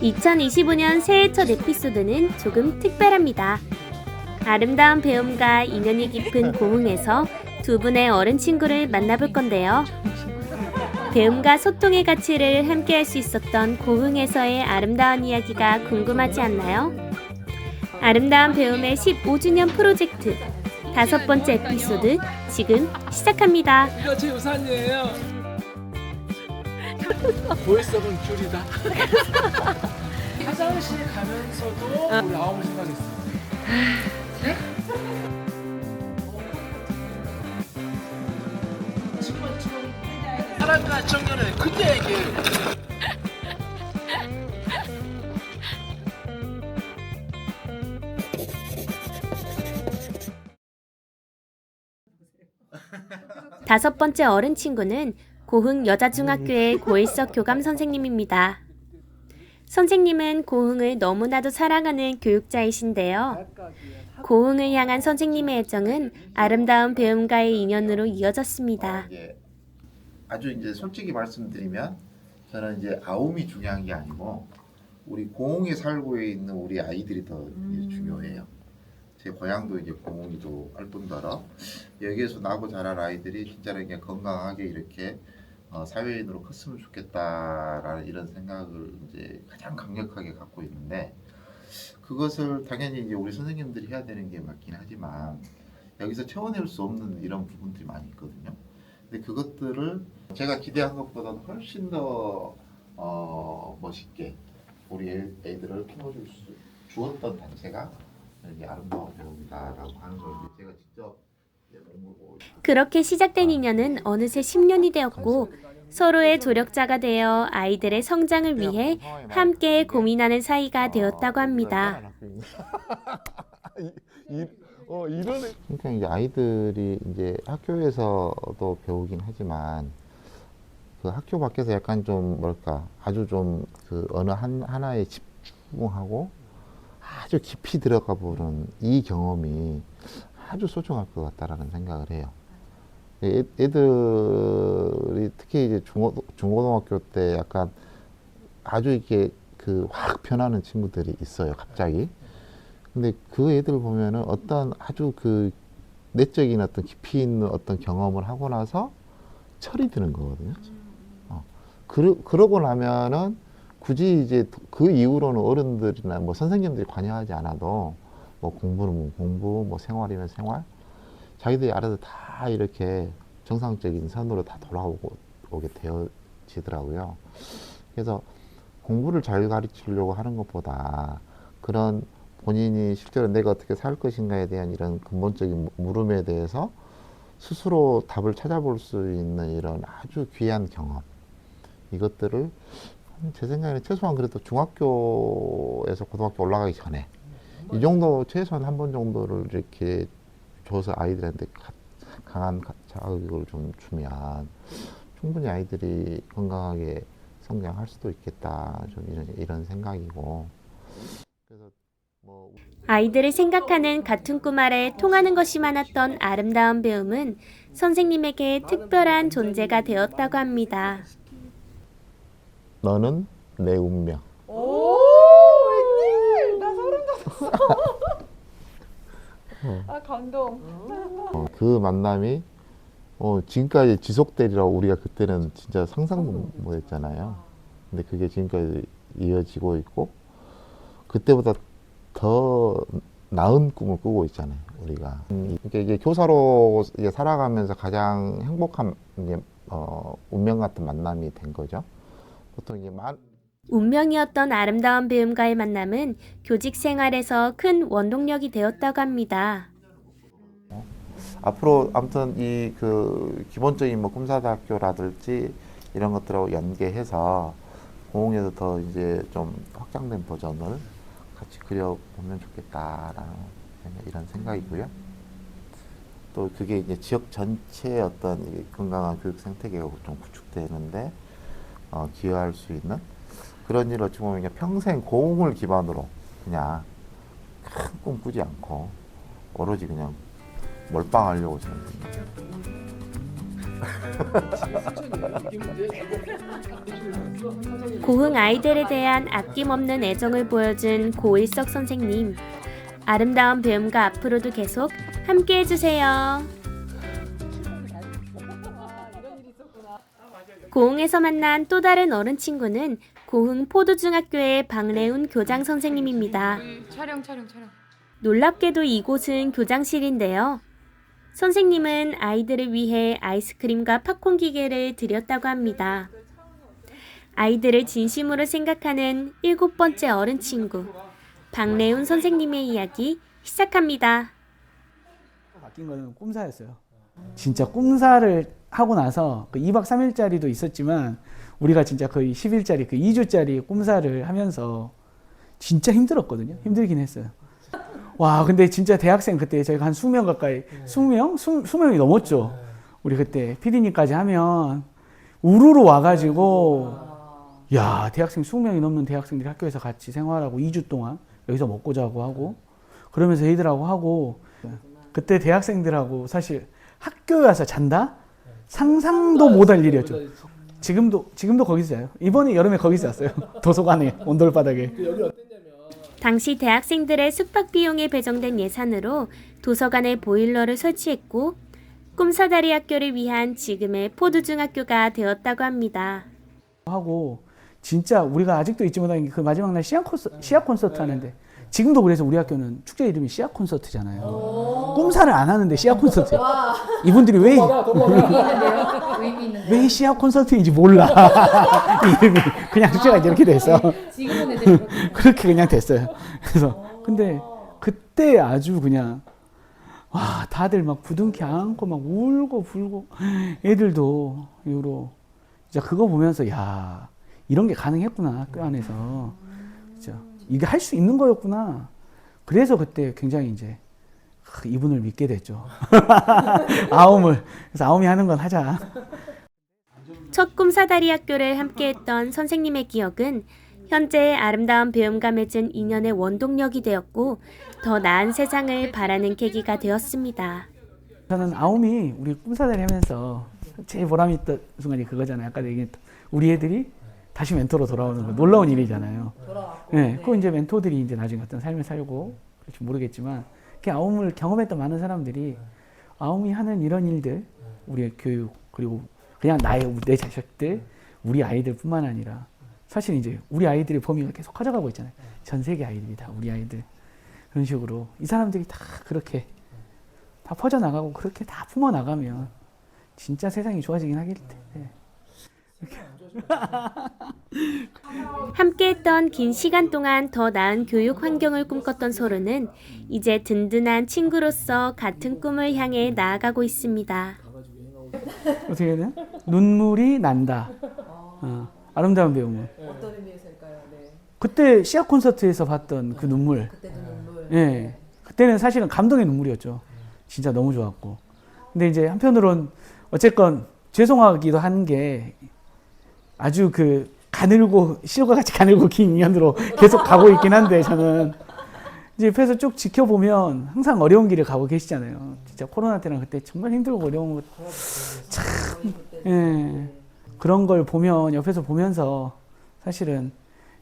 2025년 새해 첫 에피소드는 조금 특별합니다. 아름다운 배움과 인연이 깊은 고흥에서 두 분의 어른 친구를 만나볼 건데요. 배움과 소통의 가치를 함께 할 수 있었던 고흥에서의 아름다운 이야기가 궁금하지 않나요? 아름다운 배움의 15주년 프로젝트 다섯 번째 에피소드 지금 시작합니다. 이거 제 우산이에요. 보이스업은 귤이다. 화장실 가면서도 우리 아무 생각했어. 사랑과 청년의 그때에게 다섯 번째 어른 친구는 고흥 여자중학교의 고일석 교감 선생님입니다. 선생님은 고흥을 너무나도 사랑하는 교육자이신데요. 고흥을 향한 선생님의 애정은 아름다운 배움과의 인연으로 이어졌습니다. 이제 아주 이제 솔직히 말씀드리면 저는 이제 아움이 중요한 게 아니고 우리 고흥에 살고 있는 우리 아이들이 더 이제 중요해요. 제 고향도 이제 고흥이도 할 뿐더러 여기에서 나고 자란 아이들이 진짜로 그냥 건강하게 이렇게 어, 사회인으로 컸으면 좋겠다라는 이런 생각을 이제 가장 강력하게 갖고 있는데 그것을 당연히 이제 우리 선생님들이 해야 되는 게 맞긴 하지만 여기서 채워낼 수 없는 이런 부분들이 많이 있거든요. 근데 그것들을 제가 기대한 것보다는 훨씬 더 어, 멋있게 우리 애, 애들을 키워줄 수 주었던 단체가 이게 아름다운 배움이다라고 하는 걸 제가 직접 그렇게 시작된 인연은 어느새 10년이 되었고 서로의 조력자가 되어 아이들의 성장을 위해 함께 고민하는 사이가 되었다고 합니다. 어 그러니까 이제 아이들이 이제 학교에서도 배우긴 하지만 그 학교 밖에서 약간 좀 뭐랄까 아주 좀 그 어느 한 하나에 집중하고 아주 깊이 들어가 보는 이 경험이 아주 소중할 것 같다라는 생각을 해요. 애, 애들이 특히 이제 중고, 중고등학교 때 약간 아주 이렇게 그 확 변하는 친구들이 있어요, 갑자기. 근데 그 애들 보면은 어떤 아주 그 내적인 어떤 깊이 있는 어떤 경험을 하고 나서 철이 드는 거거든요. 어. 그러, 그러고 나면은 굳이 이제 그 이후로는 어른들이나 뭐 선생님들이 관여하지 않아도 뭐 공부는 뭐 공부, 뭐 생활이면 생활, 자기들이 알아서 다 이렇게 정상적인 선으로 다 돌아오고 오게 되어지더라고요. 그래서 공부를 잘 가르치려고 하는 것보다 그런 본인이 실제로 내가 어떻게 살 것인가에 대한 이런 근본적인 물음에 대해서 스스로 답을 찾아볼 수 있는 이런 아주 귀한 경험 이것들을 제 생각에는 최소한 그래도 중학교에서 고등학교 올라가기 전에 이 정도 최소한 한 번 정도를 이렇게 줘서 아이들한테 가- 강한 가- 자극을 좀 주면 충분히 아이들이 건강하게 성장할 수도 있겠다. 좀 이런 이런 생각이고. 뭐 아이들을 생각하는 같은 꿈 아래 통하는 것이 많았던 아름다운 배움은 선생님에게 특별한 존재가 되었다고 합니다. 너는 내 운명 오 웬일 나 소름 돋았 어 아 감동 어, 그 만남이 어, 지금까지 지속되리라고 우리가 그때는 진짜 상상도 못했잖아요. 근데 그게 지금까지 이어지고 있고 그때보다 더 나은 꿈을 꾸고 있잖아요. 우리가 음, 이게, 이게 교사로 이제 살아가면서 가장 행복한 이제, 어, 운명 같은 만남이 된 거죠. 보통 이게 만 운명이었던 아름다운 배움과의 만남은 교직 생활에서 큰 원동력이 되었다고 합니다. 앞으로 아무튼 이 그 기본적인 뭐 꿈사대학교라든지 이런 것들하고 연계해서 공공에서 더 이제 좀 확장된 버전을 같이 그려보면 좋겠다라는 이런 생각이고요. 또 그게 이제 지역 전체의 어떤 이 건강한 교육 생태계가 좀 구축되는데 어, 기여할 수 있는 그런 일 어찌 보면 그냥 평생 고흥을 기반으로 그냥 큰 꿈 꾸지 않고 오로지 그냥 몰빵하려고 저는. 고흥 아이들에 대한 아낌없는 애정을 보여준 고일석 선생님. 아름다운 배움과 앞으로도 계속 함께 해주세요. 고흥에서 만난 또 다른 어른 친구는 고흥 포도중학교의 박래운 교장 선생님입니다. 촬영 촬영 촬영. 놀랍게도 이곳은 교장실인데요. 선생님은 아이들을 위해 아이스크림과 팝콘 기계를 드렸다고 합니다. 아이들을 진심으로 생각하는 일곱 번째 어른 친구 박래운 선생님의 이야기 시작합니다. 바뀐 거는 꿈사였어요. 진짜 꿈사를 하고 나서 그 2박 3일짜리도 있었지만 우리가 진짜 거의 10일짜리 그 2주짜리 꿈사를 하면서 진짜 힘들었거든요. 힘들긴 했어요. 와, 근데 진짜 대학생 그때 저희가 한 20명 가까이 20명? 20, 20 명이 넘었죠. 우리 그때 피디님까지 하면 우르르 와가지고 야, 대학생 20명이 넘는 대학생들이 학교에서 같이 생활하고 2주 동안 여기서 먹고 자고 하고 그러면서 애들하고 하고 그때 대학생들하고 사실 학교에 와서 잔다? 상상도 못할 일이었죠. 지금도 지금도 거기서 자요. 이번에 여름에 거기서 잤어요. 도서관에 온돌바닥에. 어땠냐면 당시 대학생들의 숙박 비용에 배정된 예산으로 도서관에 보일러를 설치했고 꿈사다리 학교를 위한 지금의 포도중학교가 되었다고 합니다. 하고 진짜 우리가 아직도 잊지 못하는 게 그 마지막 날 시합 콘서트, 시합 콘서트 하는데 지금도 그래서 우리 학교는 축제 이름이 시합 콘서트잖아요. 꿈사를 안 하는데 시합 콘서트. 이분들이 왜왜 시합 콘서트인지 몰라. 이름이 그냥 축제가 이렇게 돼서 지금은 애들 그렇게 그냥 됐어요. 그래서 근데 그때 아주 그냥 와 다들 막 부둥켜 안고 막 울고 불고 애들도 이후로 진짜 그거 보면서 야 이런 게 가능했구나 학교 안에서. 진짜 이게 할 수 있는 거였구나. 그래서 그때 굉장히 이제 크, 이분을 믿게 됐죠. 아움을 그래서 아움이 하는 건 하자. 첫 꿈사다리 학교를 함께했던 선생님의 기억은 현재 아름다운 배움과 맺은 인연의 원동력이 되었고 더 나은 세상을 바라는 계기가 되었습니다. 저는 아움이 우리 꿈사다리 하면서 제일 보람 있던 순간이 그거잖아요. 아까 얘기했던 우리 애들이 다시 멘토로 돌아오는 거 놀라운 일이잖아요. 네, 그 이제 멘토들이 이제 나중에 어떤 삶을 살고 그럴지 모르겠지만 그 아움을 경험했던 많은 사람들이 아움이 하는 이런 일들 우리의 교육 그리고 그냥 나의 내 자식들 우리 아이들뿐만 아니라 사실 이제 우리 아이들의 범위가 계속 커져가고 있잖아요. 전 세계 아이들이 다 우리 아이들 그런 식으로 이 사람들이 다 그렇게 다 퍼져 나가고 그렇게 다 품어 나가면 진짜 세상이 좋아지긴 하겠대. 네. 함께했던 긴 시간 동안 더 나은 교육 환경을 꿈꿨던 소르는 이제 든든한 친구로서 같은 꿈을 향해 나아가고 있습니다. 어떻게 해야 되나? 눈물이 난다. 어, 아름다운 배움은. 어떤 의미에서일까요? 네. 그때 시합 콘서트에서 봤던 그 눈물. 그때도 눈물. 예. 그때는 사실은 감동의 눈물이었죠. 진짜 너무 좋았고. 근데 이제 한편으론 어쨌건 죄송하기도 한 게 아주 그 가늘고 실과 같이 가늘고 긴 인연으로 계속 가고 있긴 한데 저는 이제 옆에서 쭉 지켜보면 항상 어려운 길을 가고 계시잖아요. 진짜 코로나 때랑 그때 정말 힘들고 어려운 거 참, 예. 그런 걸 보면 옆에서 보면서 사실은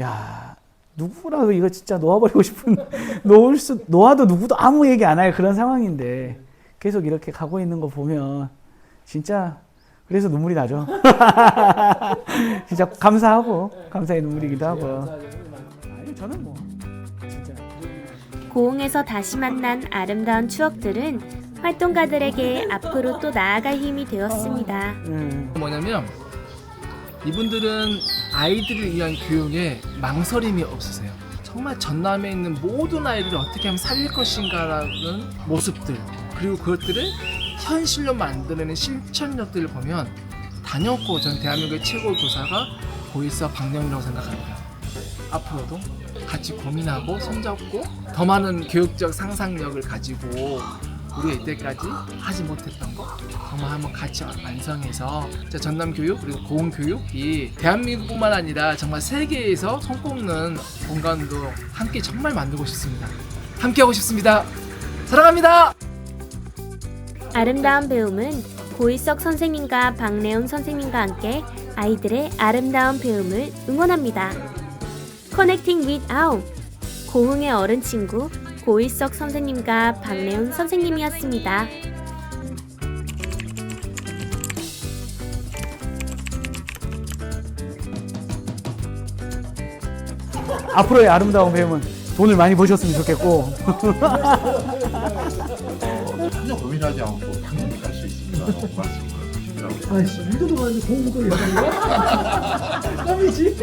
야 누구라도 이거 진짜 놓아버리고 싶은 놓을 수 놓아도 누구도 아무 얘기 안 할 그런 상황인데 계속 이렇게 가고 있는 거 보면 진짜 그래서 눈물이 나죠. 진짜 감사하고 감사의 눈물이기도 하고요. 아니 저는 뭐 진짜 고흥에서 다시 만난 아름다운 추억들은 활동가들에게 앞으로 또 나아갈 힘이 되었습니다. 음, 뭐냐면 이분들은 아이들을 위한 교육에 망설임이 없으세요. 정말 전남에 있는 모든 아이들을 어떻게 하면 살릴 것인가라는 모습들 그리고 그것들을 현실로 만드는 실천력들을 보면 단연코 전 대한민국의 최고 교사가 고일사 박령이라고 생각합니다. 앞으로도 같이 고민하고 손잡고 더 많은 교육적 상상력을 가지고 우리가 이때까지 하지 못했던 거 정말 한번 같이 완성해서 전남 교육 그리고 고흥 교육이 대한민국뿐만 아니라 정말 세계에서 손꼽는 공간도 함께 정말 만들고 싶습니다. 함께 하고 싶습니다. 사랑합니다. 아름다운 배움은 고희석 선생님과 박래훈 선생님과 함께 아이들의 아름다운 배움을 응원합니다. 커넥팅 with 아우 고흥의 어른 친구 고희석 선생님과 박래훈 선생님이었습니다. 앞으로의 아름다운 배움은 돈을 많이 버셨으면 좋겠고 전혀 고민하지 않고 당연히 갈 수 있습니다. 말씀을 주시더라고요. 아이씨, 이도도 가는데 공부도 얘기하는 거야? 껌이지?